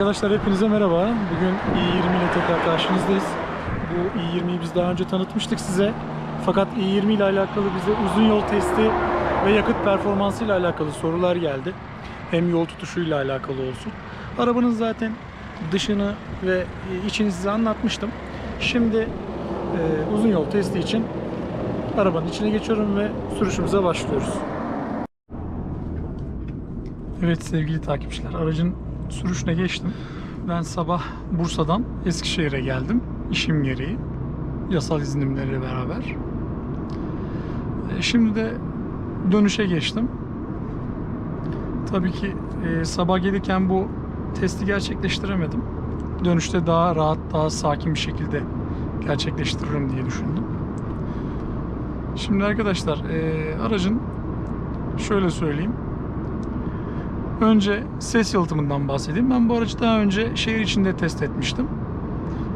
Arkadaşlar hepinize merhaba. Bugün i20 ile tekrar karşınızdayız. Bu i20'yi biz daha önce tanıtmıştık size. Fakat i20 ile alakalı bize uzun yol testi ve yakıt performansı ile alakalı sorular geldi. Hem yol tutuşuyla alakalı olsun. Arabanın zaten dışını ve içini size anlatmıştım. Şimdi e, uzun yol testi için arabanın içine geçiyorum ve sürüşümüze başlıyoruz. Evet sevgili takipçiler aracın sürüşüne geçtim. Ben sabah Bursa'dan Eskişehir'e geldim işim gereği. Yasal iznimlerle beraber. E, Şimdi de dönüşe geçtim. Tabii ki e, sabah gelirken bu testi gerçekleştiremedim. Dönüşte daha rahat, daha sakin bir şekilde gerçekleştiririm diye düşündüm. Şimdi arkadaşlar e, aracın şöyle söyleyeyim. Önce ses yalıtımından bahsedeyim. Ben bu aracı daha önce şehir içinde test etmiştim.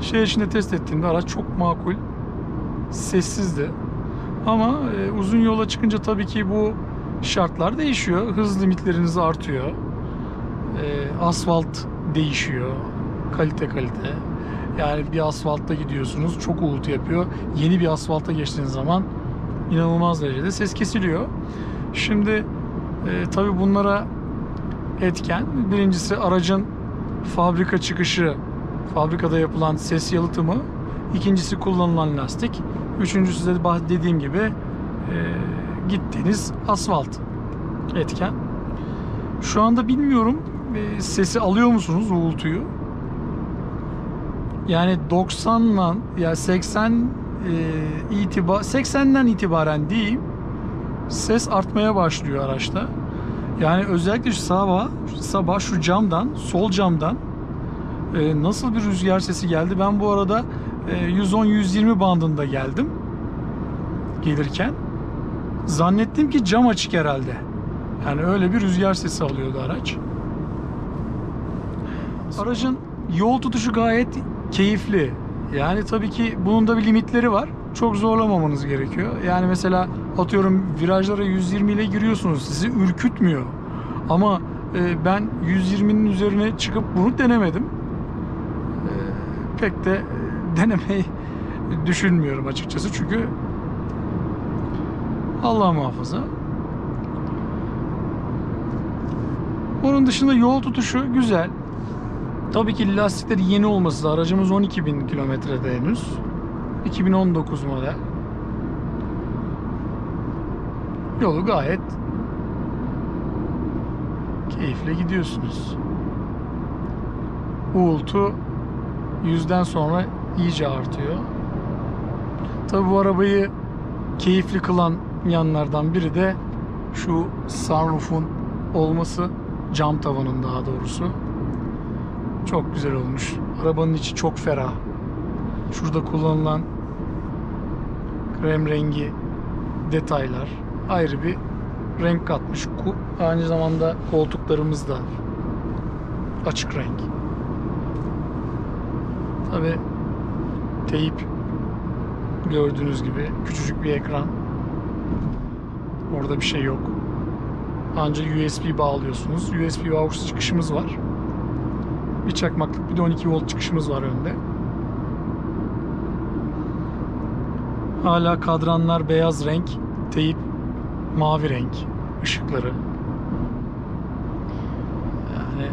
Şehir içinde test ettiğimde araç çok makul, sessizdi. Ama e, uzun yola çıkınca tabii ki bu şartlar değişiyor. Hız limitleriniz artıyor. E, asfalt değişiyor. Kalite kalite. Yani bir asfaltta gidiyorsunuz çok uğultu yapıyor. Yeni bir asfalta geçtiğiniz zaman inanılmaz derecede ses kesiliyor. Şimdi e, tabii bunlara etken. Birincisi aracın fabrika çıkışı, fabrikada yapılan ses yalıtımı. İkincisi kullanılan lastik. Üçüncüsü de dediğim gibi e, gittiğiniz asfalt etken. Şu anda bilmiyorum e, sesi alıyor musunuz uğultuyu? Yani 90'la ya 80 e, itibar 80'den itibaren diyeyim ses artmaya başlıyor araçta. Yani özellikle şu sabah, sabah şu camdan, sol camdan e, nasıl bir rüzgar sesi geldi. Ben bu arada e, 110-120 bandında geldim gelirken. Zannettim ki cam açık herhalde. Yani öyle bir rüzgar sesi alıyordu araç. Aracın yol tutuşu gayet keyifli. Yani tabii ki bunun da bir limitleri var. Çok zorlamamanız gerekiyor. Yani mesela atıyorum virajlara 120 ile giriyorsunuz. Sizi ürkütmüyor. Ama e, ben 120'nin üzerine çıkıp bunu denemedim. E, pek de e, denemeyi düşünmüyorum açıkçası. Çünkü Allah muhafaza. Onun dışında yol tutuşu güzel. Tabii ki lastikleri yeni olması da aracımız 12.000 kilometrede henüz. 2019 model. Yolu gayet keyifle gidiyorsunuz. Uğultu yüzden sonra iyice artıyor. Tabii bu arabayı keyifli kılan yanlardan biri de şu sunroof'un olması. Cam tavanın daha doğrusu. Çok güzel olmuş. Arabanın içi çok ferah. Şurada kullanılan krem rengi detaylar ayrı bir renk katmış. Aynı zamanda koltuklarımız da açık renk. Tabi teyip gördüğünüz gibi küçücük bir ekran. Orada bir şey yok. Ancak USB bağlıyorsunuz. USB aux çıkışımız var. Bir çakmaklık bir de 12 volt çıkışımız var önde. Hala kadranlar beyaz renk, teyip mavi renk ışıkları. Yani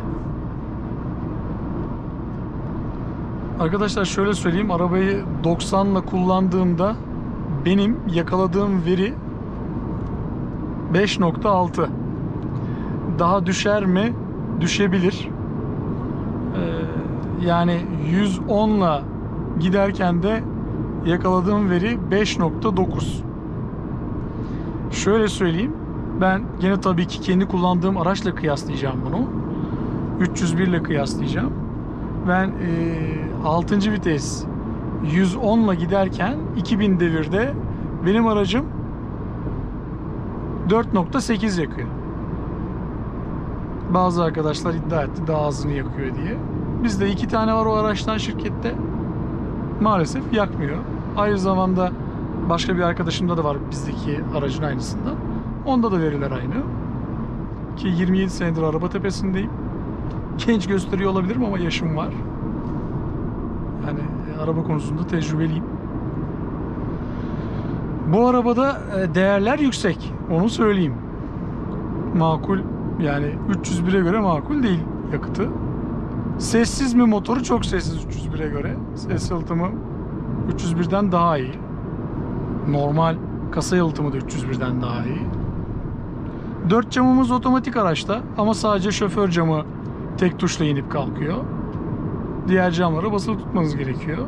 Arkadaşlar şöyle söyleyeyim arabayı 90 ile kullandığımda benim yakaladığım veri 5.6 daha düşer mi? Düşebilir. Ee, yani 110 ile giderken de yakaladığım veri 5.9. Şöyle söyleyeyim. Ben gene tabii ki kendi kullandığım araçla kıyaslayacağım bunu. 301 ile kıyaslayacağım. Ben e, 6. vites 110 ile giderken 2000 devirde benim aracım 4.8 yakıyor. Bazı arkadaşlar iddia etti daha azını yakıyor diye. Bizde iki tane var o araçtan şirkette. Maalesef yakmıyor. Aynı zamanda başka bir arkadaşımda da var bizdeki aracın aynısından. Onda da veriler aynı. Ki 27 senedir araba tepesindeyim. genç gösteriyor olabilirim ama yaşım var. Yani e, araba konusunda tecrübeliyim. Bu arabada e, değerler yüksek. Onu söyleyeyim. Makul yani 301'e göre makul değil yakıtı. Sessiz mi motoru? Çok sessiz 301'e göre. Ses yalıtımı 301'den daha iyi. Normal kasa yalıtımı da 301'den daha iyi. Dört camımız otomatik araçta ama sadece şoför camı tek tuşla inip kalkıyor. Diğer camlara basılı tutmanız gerekiyor.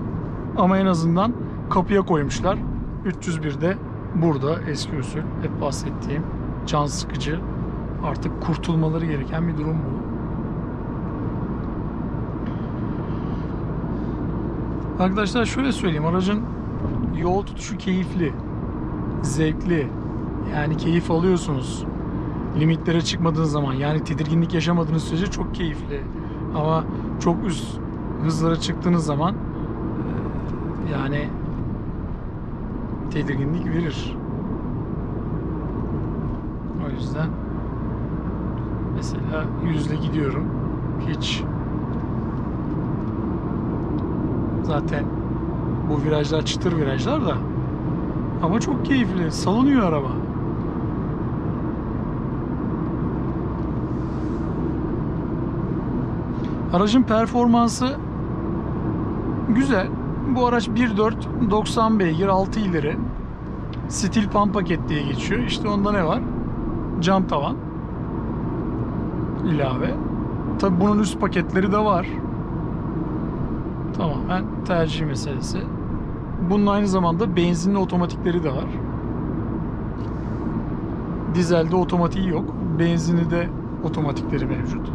Ama en azından kapıya koymuşlar. 301'de burada eski usul hep bahsettiğim can sıkıcı artık kurtulmaları gereken bir durum bu. Arkadaşlar şöyle söyleyeyim aracın yol tutuşu keyifli, zevkli. Yani keyif alıyorsunuz. Limitlere çıkmadığınız zaman yani tedirginlik yaşamadığınız sürece çok keyifli. Ama çok üst hızlara çıktığınız zaman e, yani tedirginlik verir. O yüzden mesela yüzle gidiyorum. Hiç zaten bu virajlar çıtır virajlar da ama çok keyifli. Salınıyor araba. Aracın performansı güzel. Bu araç 1.4 90 beygir 6 ileri. Steel pump paket diye geçiyor. İşte onda ne var? Cam tavan ilave. Tabi bunun üst paketleri de var. Tamamen tercih meselesi. Bunun aynı zamanda benzinli otomatikleri de var. Dizelde otomatiği yok. Benzinli de otomatikleri mevcut.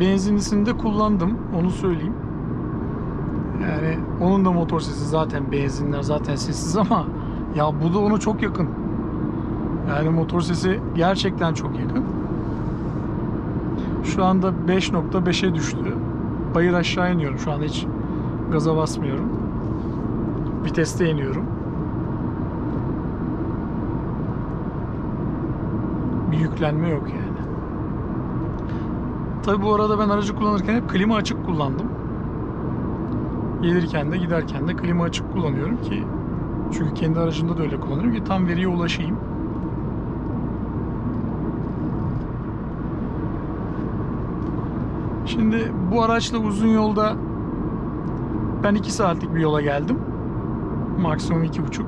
Benzinlisini de kullandım. Onu söyleyeyim. Yani onun da motor sesi zaten benzinler zaten sessiz ama ya bu da ona çok yakın. Yani motor sesi gerçekten çok yakın. Şu anda 5.5'e düştü. Bayır aşağı iniyorum. Şu anda hiç gaza basmıyorum. Viteste iniyorum. Bir yüklenme yok yani. Tabi bu arada ben aracı kullanırken hep klima açık kullandım. Gelirken de giderken de klima açık kullanıyorum ki çünkü kendi aracımda da öyle kullanıyorum ki tam veriye ulaşayım. Şimdi bu araçla uzun yolda ben 2 saatlik bir yola geldim. Maksimum 2,5.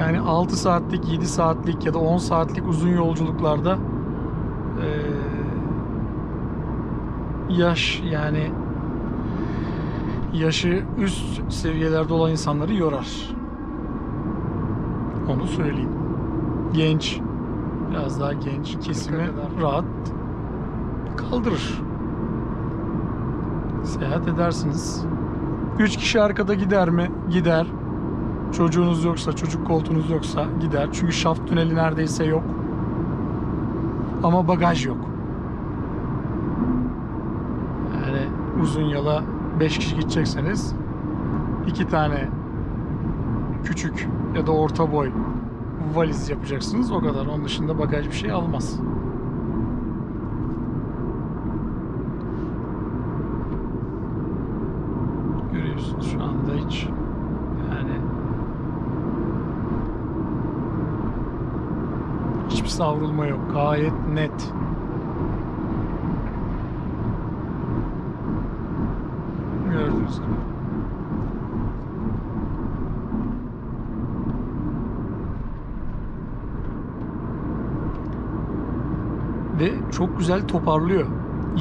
Yani 6 saatlik, 7 saatlik ya da 10 saatlik uzun yolculuklarda eee, yaş yani yaşı üst seviyelerde olan insanları yorar. Onu söyleyeyim. Genç, biraz daha genç kesimi rahat kaldırır. Seyahat edersiniz. 3 kişi arkada gider mi? Gider. Çocuğunuz yoksa, çocuk koltuğunuz yoksa gider. Çünkü şaft tüneli neredeyse yok. Ama bagaj yok. Yani uzun yola 5 kişi gidecekseniz iki tane küçük ya da orta boy valiz yapacaksınız. O kadar. Onun dışında bagaj bir şey almaz. Görüyorsunuz şu anda hiç yani hiçbir savrulma yok. Gayet net. Gördüğünüz gibi. Ve çok güzel toparlıyor.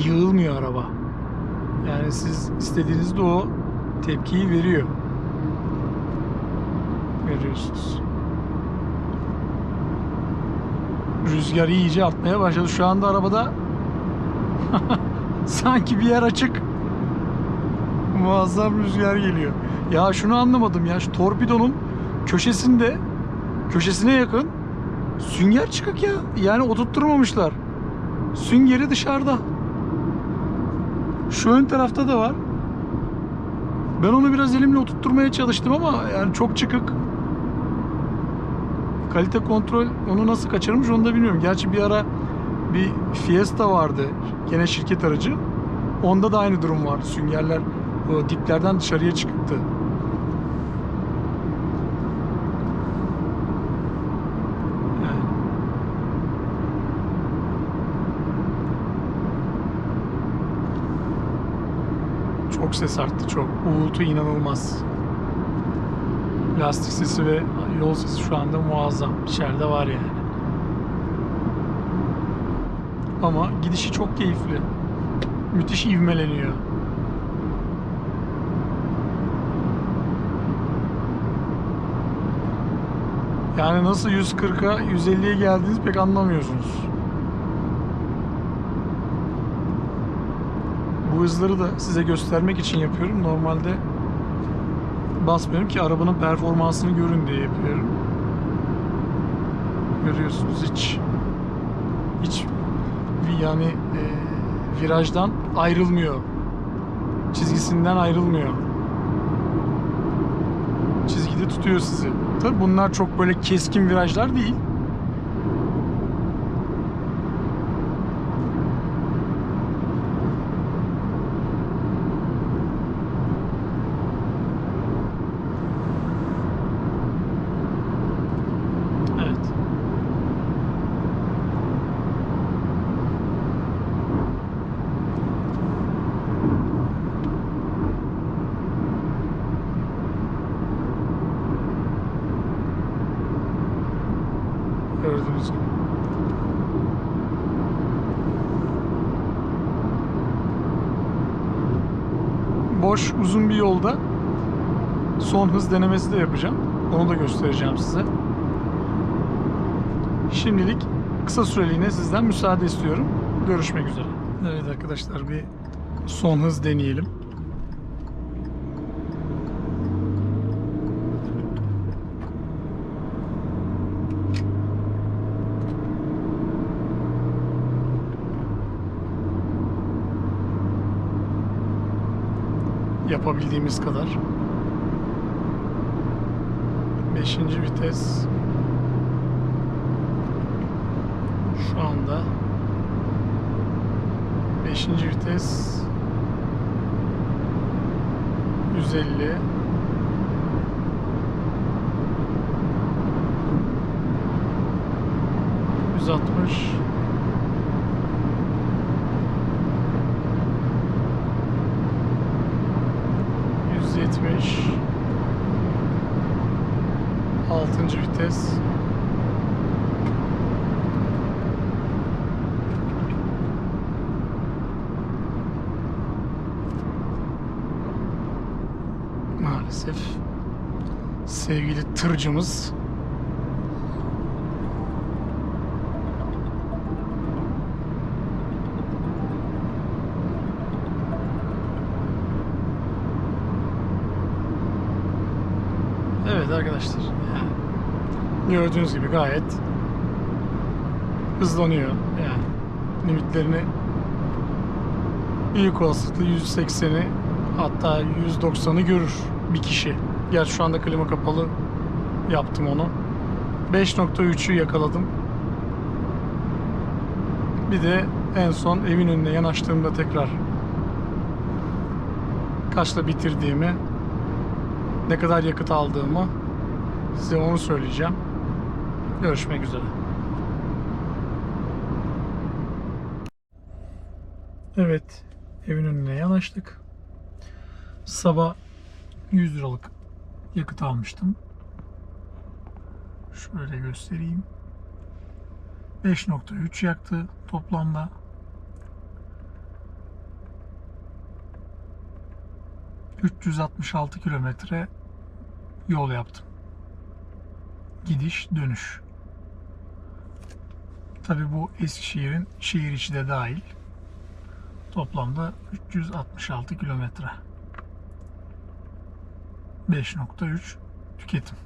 Yığılmıyor araba. Yani siz istediğinizde o tepkiyi veriyor. Görüyorsunuz. Rüzgar iyice artmaya başladı. Şu anda arabada sanki bir yer açık. Muazzam rüzgar geliyor. Ya şunu anlamadım ya. Şu torpidonun köşesinde köşesine yakın sünger çıkık ya. Yani oturtturmamışlar. Süngeri dışarıda. Şu ön tarafta da var. Ben onu biraz elimle oturtturmaya çalıştım ama yani çok çıkık. kalite kontrol onu nasıl kaçırmış onu da bilmiyorum. Gerçi bir ara bir Fiesta vardı. Gene şirket aracı. Onda da aynı durum var. Süngerler o diplerden dışarıya çıktı. Yani. Çok ses arttı çok. Uğultu inanılmaz. Lastik sesi ve yol sesi şu anda muazzam. İçeride var yani. Ama gidişi çok keyifli. Müthiş ivmeleniyor. Yani nasıl 140'a 150'ye geldiğiniz pek anlamıyorsunuz. Bu hızları da size göstermek için yapıyorum. Normalde basmıyorum ki arabanın performansını görün diye yapıyorum. Görüyorsunuz hiç hiç yani e, virajdan ayrılmıyor. Çizgisinden ayrılmıyor. Çizgide tutuyor sizi. Tabi bunlar çok böyle keskin virajlar değil. Evet. Gördüğünüz gibi. Boş uzun bir yolda son hız denemesi de yapacağım. Onu da göstereceğim size. Şimdilik kısa süreliğine sizden müsaade istiyorum. Görüşmek üzere. Evet arkadaşlar bir son hız deneyelim. Yapabildiğimiz kadar. Beşinci vites. Şu anda. Beşinci vites. 150 160 maalesef sevgili tırcımız Evet arkadaşlar gördüğünüz gibi gayet hızlanıyor yani limitlerini büyük olasılıkla 180'i hatta 190'ı görür bir kişi. Gerçi şu anda klima kapalı yaptım onu. 5.3'ü yakaladım. Bir de en son evin önüne yanaştığımda tekrar kaçla bitirdiğimi ne kadar yakıt aldığımı size onu söyleyeceğim. Görüşmek üzere. Evet, evin önüne yanaştık. Sabah 100 liralık yakıt almıştım. Şöyle göstereyim. 5.3 yaktı toplamda. ...366 kilometre yol yaptım. Gidiş dönüş. Tabi bu Eskişehir'in şehir içi de dahil. Toplamda 366 kilometre. 5.3 tüketim.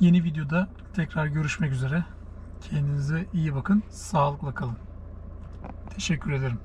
Yeni videoda tekrar görüşmek üzere. Kendinize iyi bakın. Sağlıkla kalın. Teşekkür ederim.